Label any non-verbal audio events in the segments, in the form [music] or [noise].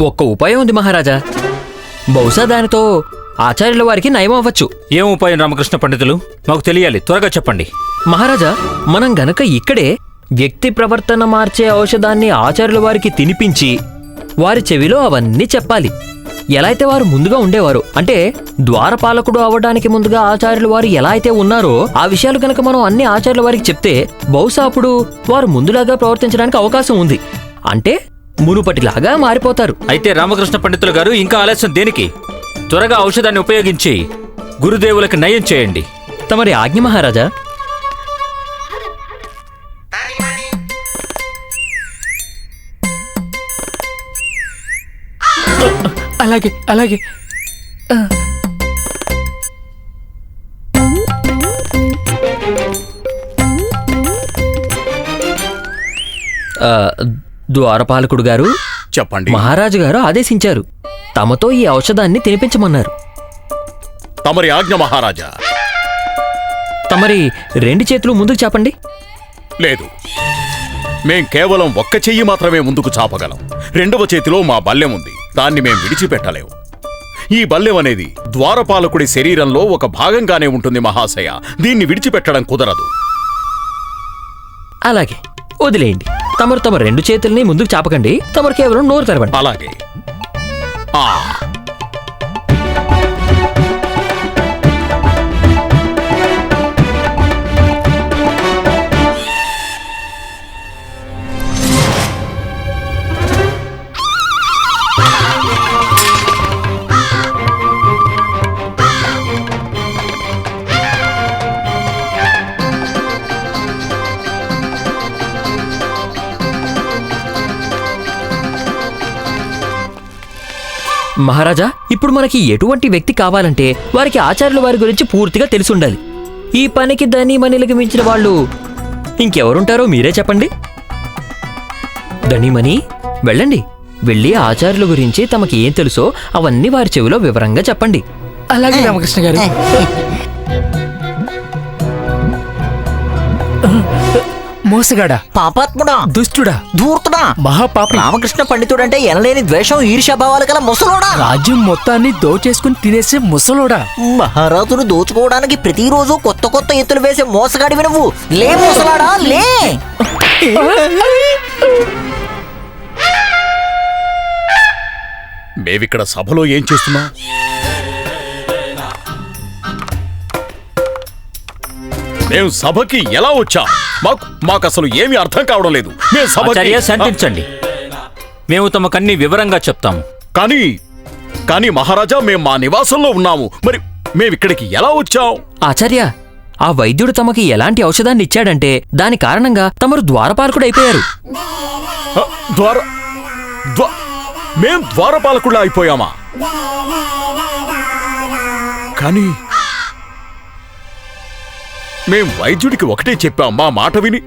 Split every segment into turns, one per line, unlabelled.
ఒక్క ఉపాయం ఉంది మహారాజా. బహుశా దానితో ఆచార్యుల వారికి నయం అవ్వచ్చు.
ఏం ఉపాయం రామకృష్ణ పండితులు? మాకు తెలియాలి. త్వరగా చెప్పండి.
మహారాజా మనం గనక ఇక్కడే వ్యక్తి ప్రవర్తన మార్చే ఔషధాన్ని ఆచార్యుల వారికి తినిపించి వారి చెవిలో అవన్నీ చెప్పాలి. ఎలా అయితే వారు ముందుగా ఉండేవారు అంటే ద్వారపాలకుడు అవ్వడానికి ముందుగా ఆచార్యుల వారు ఎలా అయితే ఉన్నారో ఆ విషయాలు కనుక మనం అన్ని ఆచార్యుల వారికి చెప్తే బహుశా అప్పుడు వారు ముందులాగా ప్రవర్తించడానికి అవకాశం ఉంది. అంటే మునుపటిలాగా మారిపోతారు.
అయితే రామకృష్ణ పండితులు గారు ఇంకా ఆలస్యం దేనికి? త్వరగా ఔషధాన్ని ఉపయోగించి గురుదేవులకి నయం చేయండి.
తమరి ఆజ్ఞ మహారాజా?
అలాగే అలాగే.
ఆ, ద్వారపాలకుడు గారు
చెప్పండి.
మహారాజు గారు ఆదేశించారు. తమతో ఈ ఔషధాన్ని తినిపించమన్నారు.
తమరి ఆజ్ఞ మహారాజా.
తమరి రెండు చేతులు ముందుకు చెప్పండి
లేదు. మేం కేవలం ఒక్క చెయ్యి మాత్రమే ముందుకు చాపగలం. రెండవ చేతిలో మా బల్లెం ఉంది. దాన్ని మేం విడిచిపెట్టలేము ఈ బల్లెం అనేది ద్వారపాలకుడి శరీరంలో ఒక భాగంగానే ఉంటుంది మహాశయ. దీన్ని విడిచిపెట్టడం కుదరదు.
అలాగే. వదిలేయండి. తమరు తమ రెండు చేతుల్ని ముందుకు చాపకండి. తమరు కేవలం నోరు తెరవండి.
అలాగే. ఆ.
మహారాజా ఇప్పుడు మనకి ఎటువంటి వ్యక్తి కావాలంటే వారికి ఆచార్యుల వారి గురించి పూర్తిగా తెలిసి ఉండాలి ఈ పనికి ధని మనీలకు మించిన వాళ్ళు ఇంకెవరుంటారో మీరే చెప్పండి. ధనిమని వెళ్ళండి. వెళ్ళి ఆచార్యుల గురించి తమకి ఏం తెలుసో అవన్నీ వారి చెవిలో వివరంగా చెప్పండి.
అలాగే రామకృష్ణ గారు. [laughs] [laughs] మోసగాడా?
పాపాత్ముడా?
దుష్టుడా?
ధూర్తుడా?
మహాపాపి.
రామకృష్ణ పండితుడంటే ఎనలేని ద్వేషం ఈర్ష్యాభావాలు గల ముసలోడా?
రాజ్యం మొత్తాన్ని దోచేసుకుని తినేసే ముసలోడా?
మహారాజును దోచుకోవడానికి ప్రతిరోజు కొత్త కొత్త ఎత్తులు వేసే మోసగాడివి నువ్వు. లే ముసలాడా లే!
మేవిక్కడ సభలో ఏం చేస్తున్నాం మేము సభకి ఎలా వచ్చాం? మాకు మాకు అసలు ఏమీ అర్థం కావడం లేదు. మేము సభకి
ఆచార్య శాంతించండి. మేము తమకన్నీ వివరంగా చెప్తాము.
కానీ కానీ మహారాజా మేము మా నివాసంలో ఉన్నాము. మరి మేము ఇక్కడికి ఎలా వచ్చాం?
ఆచార్య ఆ వైద్యుడు తమకి ఎలాంటి ఔషధాన్ని ఇచ్చాడంటే దాని కారణంగా తమరు ద్వారపాలకుడు అయిపోయారు
ఆ, ద్వార ద్వా- మేం ద్వారపాలకుళ్ళ అయిపోయామా? కానీ మేం వైద్యుడికి ఒకటే చెప్పాం మా మాట విని.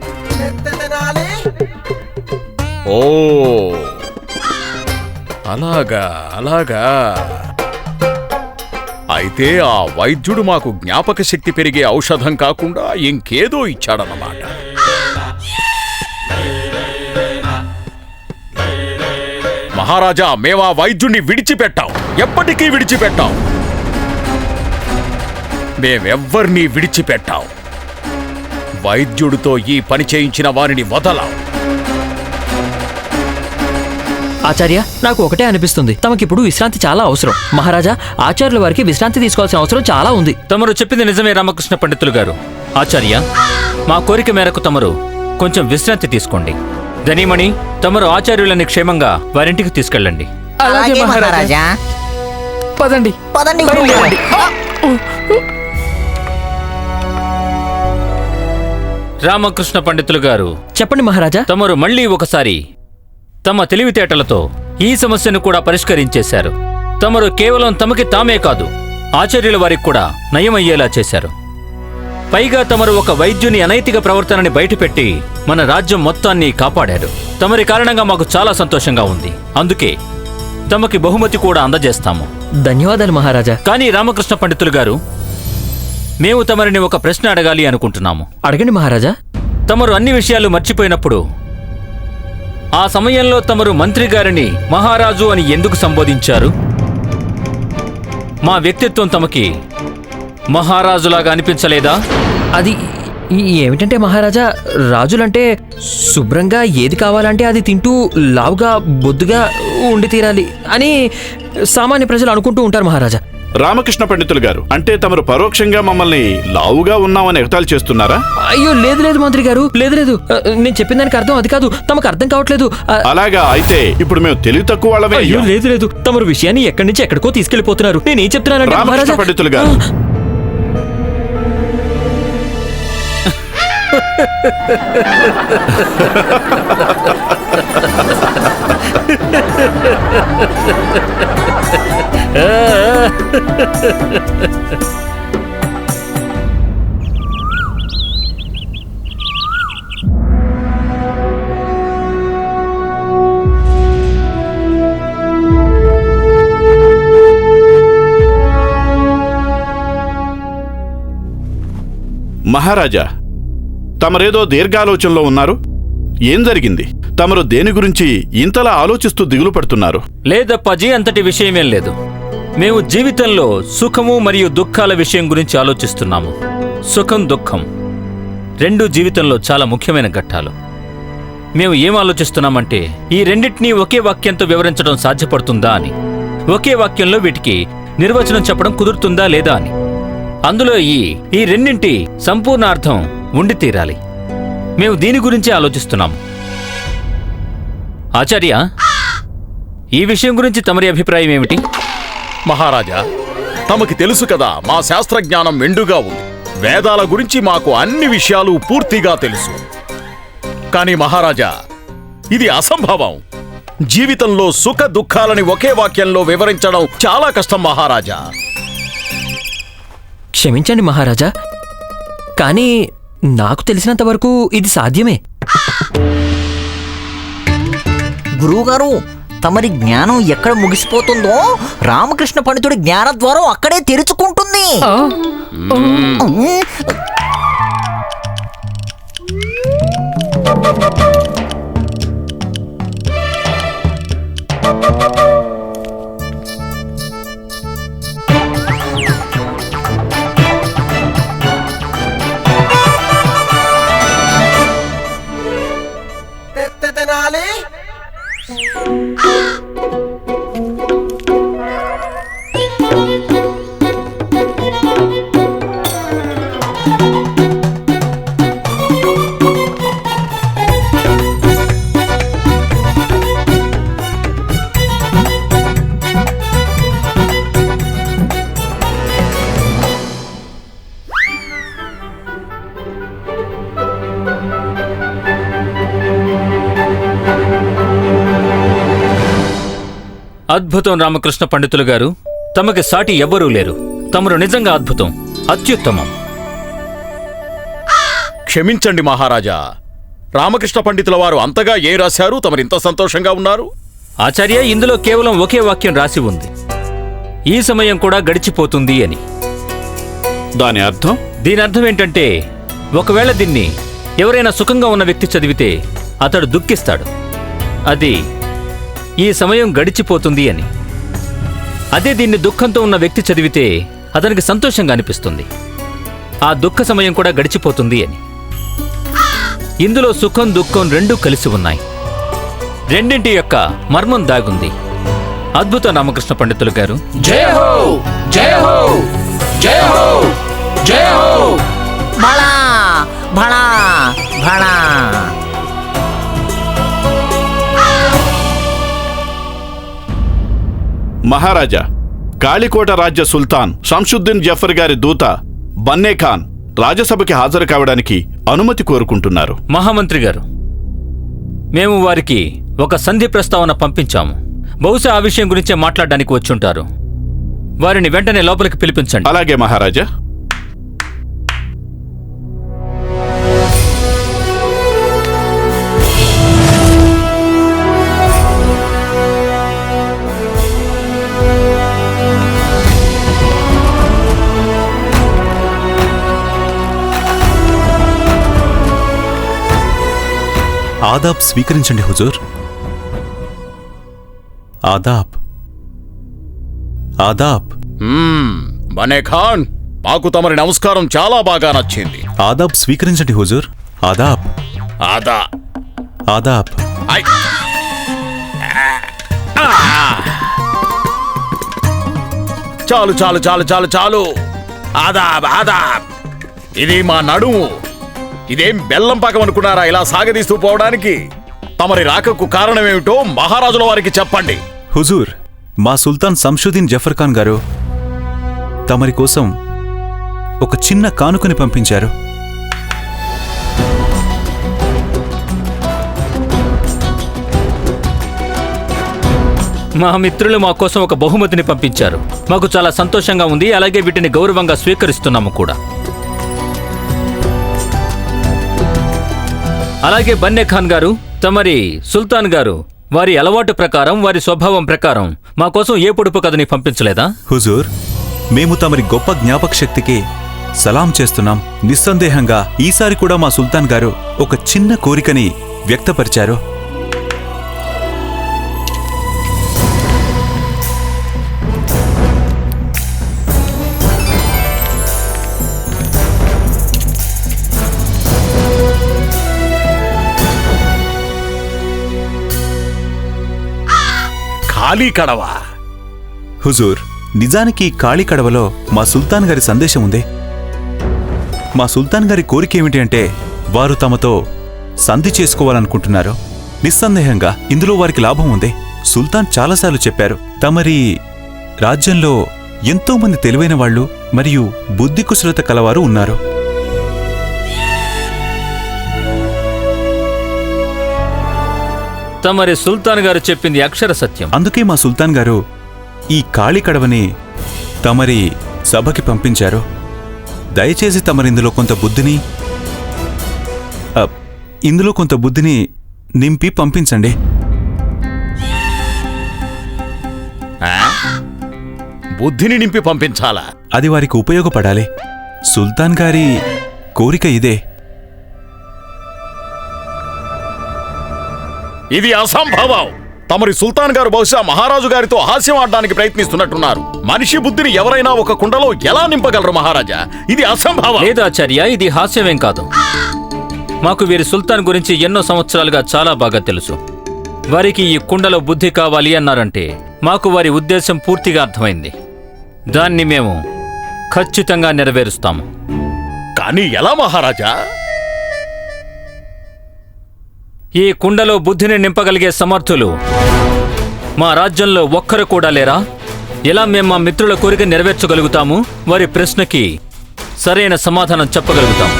ఓ. అలాగా అలాగా. అయితే ఆ వైద్యుడు మాకు జ్ఞాపక శక్తి పెరిగే ఔషధం కాకుండా ఇంకేదో ఇచ్చాడన్నమాట. మహారాజా మేమా వైద్యుణ్ణి విడిచిపెట్టాం. ఎప్పటికీ విడిచిపెట్టాం. మేమెవ్వర్నీ విడిచిపెట్టాం. వైద్యుడితో ఈ పని చేయించిన వారిని వదలాం.
ఆచార్య నాకు ఒకటే అనిపిస్తుంది. తమకిప్పుడు విశ్రాంతి చాలా అవసరం. మహారాజా ఆచార్యుల వారికి విశ్రాంతి తీసుకోవాల్సిన అవసరం చాలా ఉంది.
తమరు చెప్పింది నిజమే రామకృష్ణ పండితులు గారు. ఆచార్య మా కోరిక మేరకు తమరు కొంచెం విశ్రాంతి తీసుకోండి. ధనిమణి తమరు ఆచార్యులని క్షేమంగా వారింటికి తీసుకెళ్ళండి.
అలాగే మహారాజా. పదండి.
పదండి
రామకృష్ణ పండితులు గారు
చెప్పండి మహారాజా.
తమరు మళ్ళీ ఒకసారి తమ తెలివితేటలతో ఈ సమస్యను కూడా పరిష్కరించేశారు. తమరు కేవలం తమకి తామే కాదు ఆచార్యుల వారికి కూడా నయమయ్యేలా చేశారు. పైగా తమరు ఒక వైద్యుని అనైతిక ప్రవర్తనని బయటపెట్టి మన రాజ్యం మొత్తాన్ని కాపాడారు. తమరి కారణంగా మాకు చాలా సంతోషంగా ఉంది. అందుకే తమకి బహుమతి కూడా అందజేస్తాము.
ధన్యవాదాలు మహారాజా.
కానీ రామకృష్ణ పండితులు గారు మేము తమరిని ఒక ప్రశ్న అడగాలి అనుకుంటున్నాము.
అడగండి మహారాజా.
తమరు అన్ని విషయాలు మర్చిపోయినప్పుడు ఆ సమయంలో తమరు మంత్రి గారిని మహారాజు అని ఎందుకు సంబోధించారు? మా వ్యక్తిత్వం తమకి మహారాజులాగా అనిపించలేదా?
అది ఏమిటంటే మహారాజా రాజులంటే శుభ్రంగా ఏది కావాలంటే అది తింటూ లావుగా బొద్దుగా ఉండి తీరాలి అని సామాన్య ప్రజలు అనుకుంటూ ఉంటారు మహారాజా.
రామకృష్ణ పండితులు గారు అంటే తమరు పరోక్షంగా మమ్మల్ని లావుగా ఉన్నామని ఎగతాళి చేస్తున్నారా?
అయ్యో లేదు లేదు మంత్రి గారు లేదు లేదు. నేను చెప్పిన దానికి అర్థం అది కాదు. తమకు అర్థం కావట్లేదు.
అలాగా అయితే ఇప్పుడు మేము తెలివి తక్కువ వాళ్ళమే
అయ్యో. లేదు లేదు. తమరు విషయాన్ని ఎక్కడి నుంచి ఎక్కడికో తీసుకెళ్ళిపోతున్నారు నేనేం చెప్తున్నానంటే
రామకృష్ణ పండితులు గారు. [laughs] మహారాజా తమరేదో దీర్ఘాలోచనలో ఉన్నారు? ఏం జరిగింది? తమరు దేని గురించి ఇంతలా ఆలోచిస్తూ దిగులు పడుతున్నారు?
లేదప్పాజీ అంతటి విషయమేం లేదు. మేము జీవితంలో సుఖము మరియు దుఃఖాల విషయం గురించి ఆలోచిస్తున్నాము. సుఖం దుఃఖం రెండు జీవితంలో చాలా ముఖ్యమైన ఘట్టాలు. మేము ఏం ఆలోచిస్తున్నామంటే ఈ రెండింటినీ ఒకే వాక్యంతో వివరించడం సాధ్యపడుతుందా అని. ఒకే వాక్యంలో వీటికి నిర్వచనం చెప్పడం కుదురుతుందా లేదా అని. అందులో ఈ ఈ రెండింటి సంపూర్ణ అర్థం ఉండి తీరాలి. మేము దీని గురించి ఆలోచిస్తున్నాము. ఆచార్య ఈ విషయం గురించి తమరి అభిప్రాయం ఏమిటి?
మహారాజా తమకి తెలుసు కదా మా శాస్త్రజ్ఞానం మెండుగా ఉంది. వేదాల గురించి మాకు అన్ని విషయాలు పూర్తిగా తెలుసు. కానీ మహారాజా ఇది అసంభవం. జీవితంలో సుఖ దుఃఖాలని ఒకే వాక్యంలో వివరించడం చాలా కష్టం మహారాజా.
క్షమించండి మహారాజా. కానీ నాకు తెలిసినంత వరకు ఇది సాధ్యమే.
గురువుగారు తమరి జ్ఞానం ఎక్కడ ముగిసిపోతుందో రామకృష్ణ పండితుడి జ్ఞానద్వారం అక్కడే తెరుచుకుంటుంది.
అద్భుతం రామకృష్ణ పండితులు గారు తమకి సాటి ఎవ్వరూ లేరు. తమరు నిజంగా అద్భుతం అత్యుత్తమం.
క్షమించండి మహారాజా. రామకృష్ణ పండితుల వారు అంతగా ఏ రాశారు? తమరింత సంతోషంగా ఉన్నారు?
ఆచార్య ఇందులో కేవలం ఒకే వాక్యం రాసి ఉంది. ఈ సమయం కూడా గడిచిపోతుంది అని.
దాని అర్థం?
దీని అర్థం ఏంటంటే ఒకవేళ దీన్ని ఎవరైనా సుఖంగా ఉన్న వ్యక్తి చదివితే అతడు దుఃఖిస్తాడు. అది ఈ సమయం గడిచిపోతుంది అని. అదే దీన్ని దుఃఖంతో ఉన్న వ్యక్తి చదివితే అతనికి సంతోషంగా అనిపిస్తుంది. ఆ దుఃఖ సమయం కూడా గడిచిపోతుంది అని. ఇందులో సుఖం దుఃఖం రెండూ కలిసి ఉన్నాయి. రెండింటి యొక్క మర్మం దాగుంది. అద్భుత రామకృష్ణ పండితులు గారు.
జయ హో! జయ హో! జయ హో! జయ హో!
భళా! భళా! భళా!
మహారాజా కాళికోట రాజ్య సుల్తాన్ షంషుద్దీన్ జఫర్ గారి దూత బన్నే ఖాన్ రాజ్యసభకి హాజరు కావడానికి అనుమతి కోరుకుంటున్నారు.
మహామంత్రి గారు మేము వారికి ఒక సంధి ప్రస్తావన పంపించాము. బహుశా ఆ విషయం గురించే మాట్లాడడానికి వచ్చుంటారు. వారిని వెంటనే లోపలికి పిలిపించండి.
అలాగే మహారాజా.
ఆదాబ్ స్వీకరించండి హుజూర్. ఆదాబ్. ఆదాబ్.
బనే ఖాన్ మాకు తమరి నమస్కారం చాలా బాగా నచ్చింది.
ఆదాబ్ స్వీకరించండి హుజూర్. ఆదాబ్.
ఆదా.
ఆదాబ్.
చాలు చాలు చాలు చాలు చాలు. ఆదాబ్ ఆదాబ్. ఇది మా నడుము. ఇదేం బెల్లం పాకం అనుకున్నారా? ఇలా సాగదీస్తూ పోవడానికి? తమరి రాకకు కారణమేమిటో మహారాజుల వారికి చెప్పండి.
హుజూర్ మా సుల్తాన్ సంషుద్దీన్ జఫర్ ఖాన్ గారు తమరి కోసం ఒక చిన్న కానుకని పంపించారు.
మా మిత్రులు మా కోసం ఒక బహుమతిని పంపించారు. మాకు చాలా సంతోషంగా ఉంది అలాగే వీటిని గౌరవంగా స్వీకరిస్తున్నాము కూడా. అలాగే బన్నే ఖాన్ గారు తమరి సుల్తాన్ గారు వారి అలవాటు ప్రకారం వారి స్వభావం ప్రకారం మా కోసం ఏ పొడుపు కథని పంపించలేదా?
హుజూర్ మేము తమరి గొప్ప జ్ఞాపక శక్తికి సలాం చేస్తున్నాం. నిస్సందేహంగా ఈసారి కూడా మా సుల్తాన్ గారు ఒక చిన్న కోరికని వ్యక్తపరిచారు.
ఖాళీ కడవా.
హుజూర్ నిజానికి కాళీ కడవలో మా సుల్తాన్ గారి సందేశం ఉంది. మా సుల్తాన్ గారి కోరిక ఏమిటి అంటే వారు తమతో సంధి చేసుకోవాలనుకుంటున్నారు. నిస్సందేహంగా ఇందులో వారికి లాభం ఉంది. సుల్తాన్ చాలాసార్లు చెప్పారు తమరి రాజ్యంలో ఎంతోమంది తెలివైన వాళ్ళు మరియు బుద్ధి కుశలత కలవారు ఉన్నారు.
తమరి సుల్తాన్ గారు చెప్పింది అక్షర సత్యం.
అందుకే మా సుల్తాన్ గారు ఈ కాళీ కడవని తమరి సభకి పంపించారు. దయచేసి తమరి ఇందులో కొంత బుద్ధిని ఇందులో కొంత బుద్ధిని నింపి పంపించండి.
ఆ? బుద్ధిని నింపి పంపించాలా?
అది వారికి ఉపయోగపడాలి. సుల్తాన్ గారి కోరిక ఇదే.
ఇది అసంభవం. తమరి సుల్తాన్ గారు బహుశా మహారాజు గారితో హాస్యం ఆడడానికి ప్రయత్నిస్తున్నట్టున్నారు. మనిషి బుద్ధిని ఎవరైనా ఒక కుండలో ఎలా నింపగలరు మహారాజా? ఇది అసంభవం.
లేదు ఆచార్య ఇది హాస్యమేం కాదు. మాకు వీరి సుల్తాన్ గురించి ఎన్నో సంవత్సరాలుగా చాలా బాగా తెలుసు. వారికి ఈ కుండలో బుద్ధి కావాలి అన్నారంటే మాకు వారి ఉద్దేశం పూర్తిగా అర్థమైంది. దాన్ని మేము ఖచ్చితంగా నెరవేరుస్తాము.
కానీ ఎలా మహారాజా?
ఈ కుండలో బుద్ధిని నింపగలిగే సమర్థులు. మా రాజ్యంలో ఒక్కరు కూడా లేరా? ఎలా మేము మా మిత్రుల కోరిక నెరవేర్చగలుగుతాము? వారి ప్రశ్నకి సరైన సమాధానం చెప్పగలుగుతాం.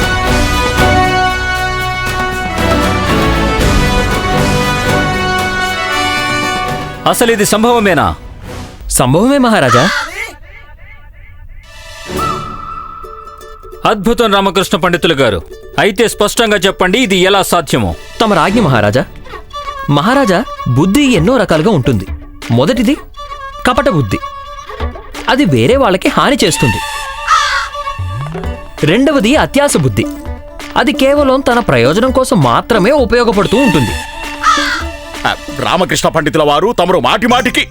అసలు ఇది సంభవమేనా?
సంభవమే మహారాజా.
అద్భుతం రామకృష్ణ పండితులు గారు. అయితే స్పష్టంగా చెప్పండి ఇది ఎలా సాధ్యమో.
తమ రాజ్ఞ మహారాజా మహారాజా బుద్ధి ఎన్నో రకాలుగా ఉంటుంది. మొదటిది కపట బుద్ధి అది వేరే వాళ్ళకి హాని చేస్తుంది. రెండవది అత్యాస బుద్ధి. అది కేవలం తన ప్రయోజనం కోసం మాత్రమే ఉపయోగపడుతూ ఉంటుంది.
రామకృష్ణ పండితుల వారు తమరు మాటి మాటికి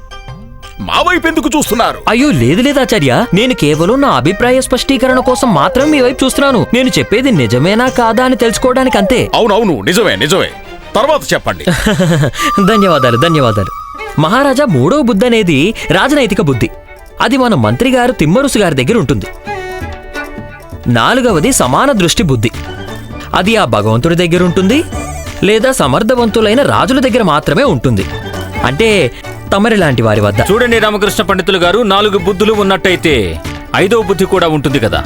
మా వైపు ఎందుకు చూస్తున్నారు?
అయ్యో లేదు లేదు ఆచార్య. నేను కేవలం నా అభిప్రాయ స్పష్టీకరణ కోసం మాత్రం మీ వైపు చూస్తున్నాను. నేను చెప్పేది నిజమేనా కాదా అని తెలుసుకోవడానికి అంతే.
అవునవును నిజమే నిజమే. తర్వాత చెప్పండి. [laughs]
ధన్యవాదాలు ధన్యవాదాలు. మహారాజా మూడవ బుద్ధి అనేది రాజనైతిక బుద్ధి. అది మన మంత్రి గారు తిమ్మరుసు గారి దగ్గర ఉంటుంది. నాలుగవది సమాన దృష్టి బుద్ధి. అది ఆ భగవంతుడి దగ్గర ఉంటుంది లేదా సమర్థవంతులైన రాజుల దగ్గర మాత్రమే ఉంటుంది. అంటే తమరి లాంటి వారి వద్ద.
చూడండి రామకృష్ణ పండితులు గారు నాలుగు బుద్ధులు ఉన్నట్టయితే ఐదవ బుద్ధి కూడా ఉంటుంది కదా.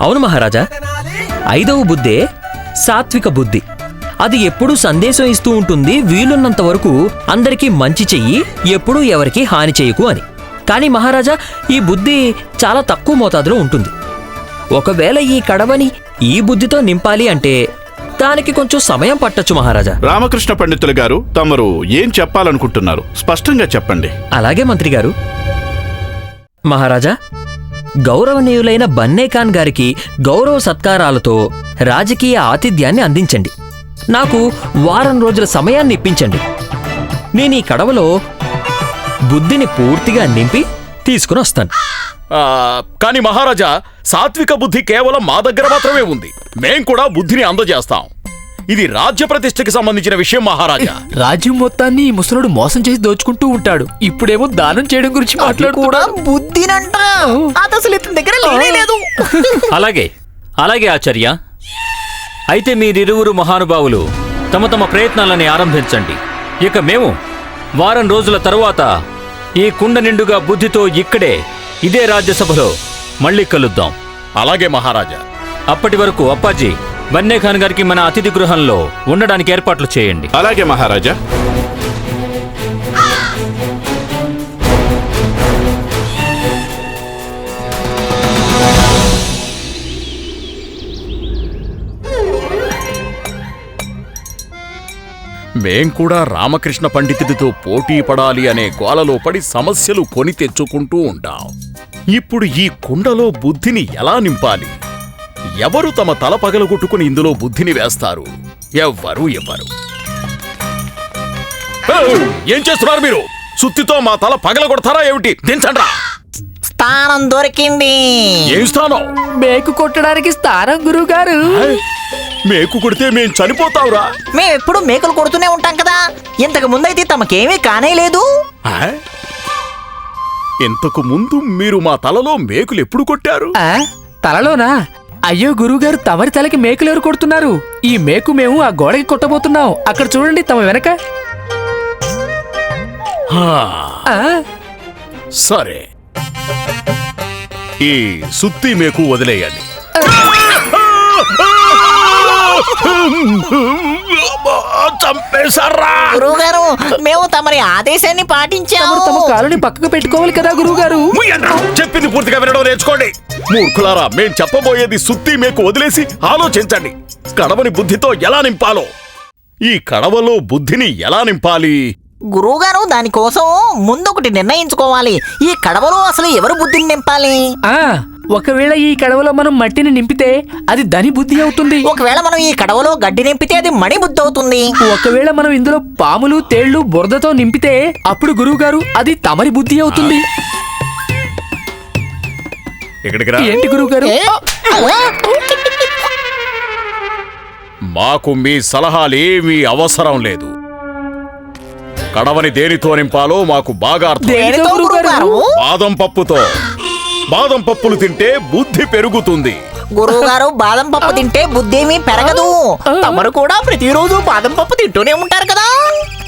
అవును మహారాజా ఐదవ బుద్ధే సాత్విక బుద్ధి. అది ఎప్పుడూ సందేశం ఇస్తూ ఉంటుంది వీలున్నంత వరకు అందరికీ మంచి చెయ్యి ఎప్పుడూ ఎవరికి హాని చేయకు అని. కానీ మహారాజా ఈ బుద్ధి చాలా తక్కువ మోతాదులో ఉంటుంది. ఒకవేళ ఈ కడవని ఈ బుద్ధితో నింపాలి అంటే దానికి కొంచెం సమయం పట్టొచ్చు మహారాజా.
రామకృష్ణ పండితులు గారు తమరు ఏం చెప్పాలనుకుంటున్నారు? స్పష్టంగా చెప్పండి.
అలాగే మంత్రి గారు. మహారాజా గౌరవనీయులైన బన్నే ఖాన్ గారికి గౌరవ సత్కారాలతో రాజకీయ ఆతిథ్యాన్ని అందించండి. నాకు వారం రోజుల సమయాన్ని ఇప్పించండి. నేను ఈ కడవలో బుద్ధిని పూర్తిగా నింపి తీసుకుని వస్తాను.
కానీ మహారాజా సాత్విక బుద్ధి కేవలం మా దగ్గర మాత్రమే ఉంది. మేం కూడా బుద్ధిని అందజేస్తాం. ఇది రాజ్య ప్రతిష్టకి సంబంధించిన విషయం మహారాజా.
రాజ్యం మొత్తాన్ని ఈ ముసలుడు మోసం చేసి దోచుకుంటూ ఉంటాడు. ఇప్పుడేమో దానం చేయడం గురించి
కూడా
మాట్లాడుతున్నాడు.
బుద్ధినంట. అది అసలు ఇతని దగ్గర లేనే లేదు.
అలాగే అలాగే ఆచార్య. అయితే మీరిరువురు మహానుభావులు తమ తమ ప్రయత్నాలని ఆరంభించండి. ఇక మేము వారం రోజుల తరువాత ఈ కుండ నిండుగా బుద్ధితో ఇక్కడే ఇదే రాజ్యసభలో మళ్ళీ కలుద్దాం.
అలాగే మహారాజా.
అప్పటి వరకు అప్పాజీ బన్నే ఖాన్ గారికి మన అతిథి గృహంలో ఉండడానికి ఏర్పాట్లు చేయండి.
అలాగే మహారాజా.
మేం కూడా రామకృష్ణ పండితుడితో పోటీ పడాలి అనే గోలలో పడి సమస్యలు కొని తెచ్చుకుంటూ ఉంటాం. ఇప్పుడు ఈ కుండలో బుద్ధిని ఎలా నింపాలి? ఎవరు తమ తల పగలగొట్టుకుని ఇందులో బుద్ధిని వేస్తారు? ఎవ్వరు ఎవ్వరు! ఏం చేస్తున్నారు మీరు? సుత్తితో మా తల పగలగొడతారా ఏమిటి? దించండ్రా.
స్థానం దొరికింది.
ఏం స్థానం?
మేకు కొట్టడానికి స్థానం గురువు గారు!
మేకు కొడితే మేం చనిపోతావురా.
మేము ఎప్పుడు మేకలు కొడుతూనే ఉంటాం కదా. ఇంతకు ముందైతే తమకేమీ కానే లేదు.
ఆ? ఇంతకు ముందు మీరు మా తలలో మేకులు ఎప్పుడు కొట్టారు?
ఆ తలలోనా? అయ్యో గురువుగారు తమరి తలకి మేకులు ఎవరు కొడుతున్నారు? ఈ మేకు మేము ఆ గోడకి కొట్టబోతున్నాం. అక్కడ చూడండి తమ వెనక.
హా,
ఆ,
సరే. ఈ సుత్తి మేకు వదిలేయండి. చంపేశారా?
గురువుగారు మేము తమరి ఆదేశాన్ని పాటించాము.
తమ కాలుని పక్కకు పెట్టుకోవాలి కదా గురువుగారు.
చెప్పింది పూర్తిగా వినడం నేర్చుకోండి. మూర్ఖులారా మేం చెప్పబోయేది సుత్తి మేకు వదిలేసి ఆలోచించండి. కడవని బుద్ధితో ఎలా నింపాలో? ఈ కడవలో బుద్ధిని ఎలా నింపాలి?
గురువుగారు దానికోసం ముందు ఒకటి నిర్ణయించుకోవాలి. ఈ కడవలో అసలు ఎవరు బుద్ధిని నింపాలి?
ఆ ఒకవేళ ఈ కడవలో మనం మట్టిని నింపితే అది ధని బుద్ధి అవుతుంది.
ఒకవేళ మనం ఈ కడవలో గడ్డి నింపితే అది మణి బుద్ధి అవుతుంది.
ఒకవేళ మనం ఇందులో పాములు తేళ్ళు బురదతో నింపితే అప్పుడు గురువుగారు అది తమరి బుద్ధి అవుతుంది.
ఇక్కడికి రా.
ఏంటి గురువుగారు?
మాకు మీ సలహాలేమీ అవసరం లేదు. కడవని దేనితో నింపాలో మాకు బాగా అర్థం.
దేనితో
బాదం పప్పుతో. బాదం పప్పులు తింటే బుద్ధి పెరుగుతుంది.
గురువుగారు బాదం పప్పు తింటే బుద్ధి ఏమీ పెరగదు తమరు కూడా ప్రతిరోజు బాదం పప్పు తింటూనే ఉంటారు కదా.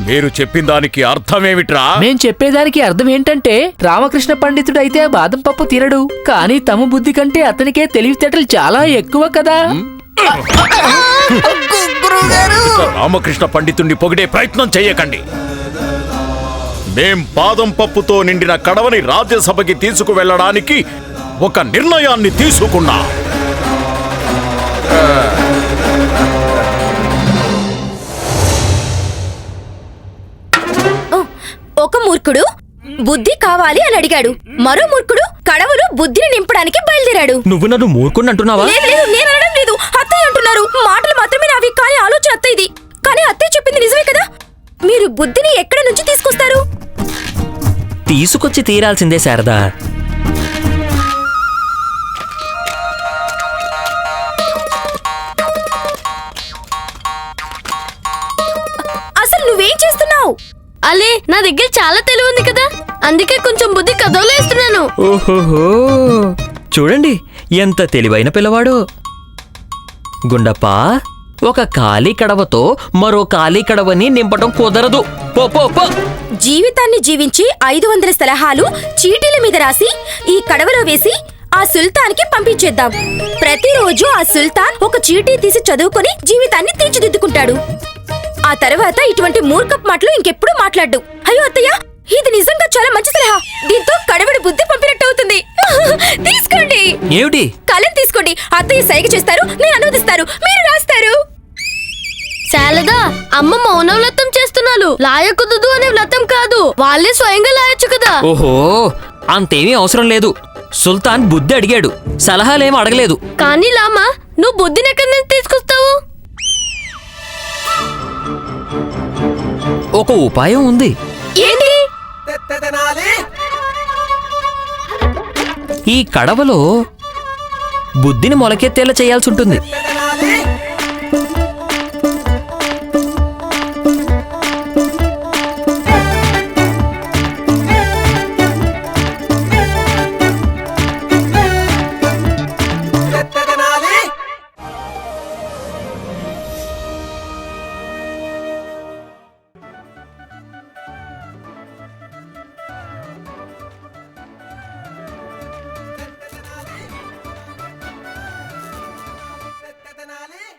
మీరు చెప్పిన దానికి అర్థమేమిట్రా?
మేం చెప్పేదానికి అర్థం ఏంటంటే రామకృష్ణ పండితుడు అయితే బాదం పప్పు తినడు. కానీ తమ బుద్ధి కంటే అతనికే తెలివితేటలు చాలా ఎక్కువ కదా.
రామకృష్ణ పండితుణ్ణి పొగిడే ప్రయత్నం చేయకండి మేం బాదం పప్పుతో నిండిన కడవని రాజ్యసభకి తీసుకువెళ్ళడానికి ఒక నిర్ణయాన్ని తీసుకున్నా.
ఒక మూర్ఖుడు? బుద్ధి కావాలి అని అడిగాడు. మరో మూర్ఖుడు కడవలు బుద్ధిని నింపడానికి బయలుదేరాడు.
నువ్వు నన్ను మూర్ఖుని అంటున్నావా?
లేదు లేదు నేను అనడం లేదు. అత్తయ్య అంటున్నారు. మాటలు మాత్రమే నావి కానీ ఆలోచన అత్తయ్యది కానీ అత్తయ్య చెప్పింది నిజమే కదా? మీరు బుద్ధిని ఎక్కడ నుంచి
తీసుకొచ్చి తీరాల్సిందే శారదా.
అసలు నువ్వేం చేస్తున్నావు?
అలే నా దగ్గర చాలా తెలివి ఉంది కదా. అందుకే కొంచెం బుద్ధి కదవలేస్తున్నాను
ఓహోహో. చూడండి ఎంత తెలివైన పిల్లవాడు. గుండప్ప ఒక ఖాళీ కడవతో మరో ఖాళీ కడవని నింపటం కుదరదు. పో పో పో.
జీవితాన్ని జీవించి ఐదు వందల సలహాలు చీటీల మీద రాసి ఈ కడవలో వేసి ఆ సుల్తాన్కి పంపించేద్దాం. ప్రతిరోజు ఆ సుల్తాన్ ఒక చీటీ తీసి చదువుకొని జీవితాన్ని తీర్చిదిద్దుకుంటాడు. ఆ తర్వాత ఇటువంటి మూర్ఖపు మాటలు ఇంకెప్పుడు మాట్లాడు అయ్యో అత్తయ్య ఇది నిజంగా చాలా మంచి సలహా. దీంతో కడవడి బుద్ధి పంపినట్టు అవుతుంది. తీసుకోండి.
ఏమిటి?
కలం తీసుకోండి. అత్తయ్య సైగ చేస్తారు నేను అనువదిస్తారు. మీరు రాస్తారు.
శారదా అమ్మ మౌన వ్రతం చేస్తున్నాను లాయకుదుదు అనే వ్రతం కాదు. వాళ్ళే స్వయంగా లాయొచ్చు కదా.
ఓహో అంతేమీ అవసరం లేదు. సుల్తాన్ బుద్ధి అడిగాడు. సలహాలేం అడగలేదు.
కానీ లామా నువ్వు బుద్ధిని ఎక్కడి నుంచి తీసుకొస్తావు?
ఒక ఉపాయం ఉంది. ఈ కడవలో బుద్ధిని మొలకెత్తేలా చేయాల్సి ఉంటుంది.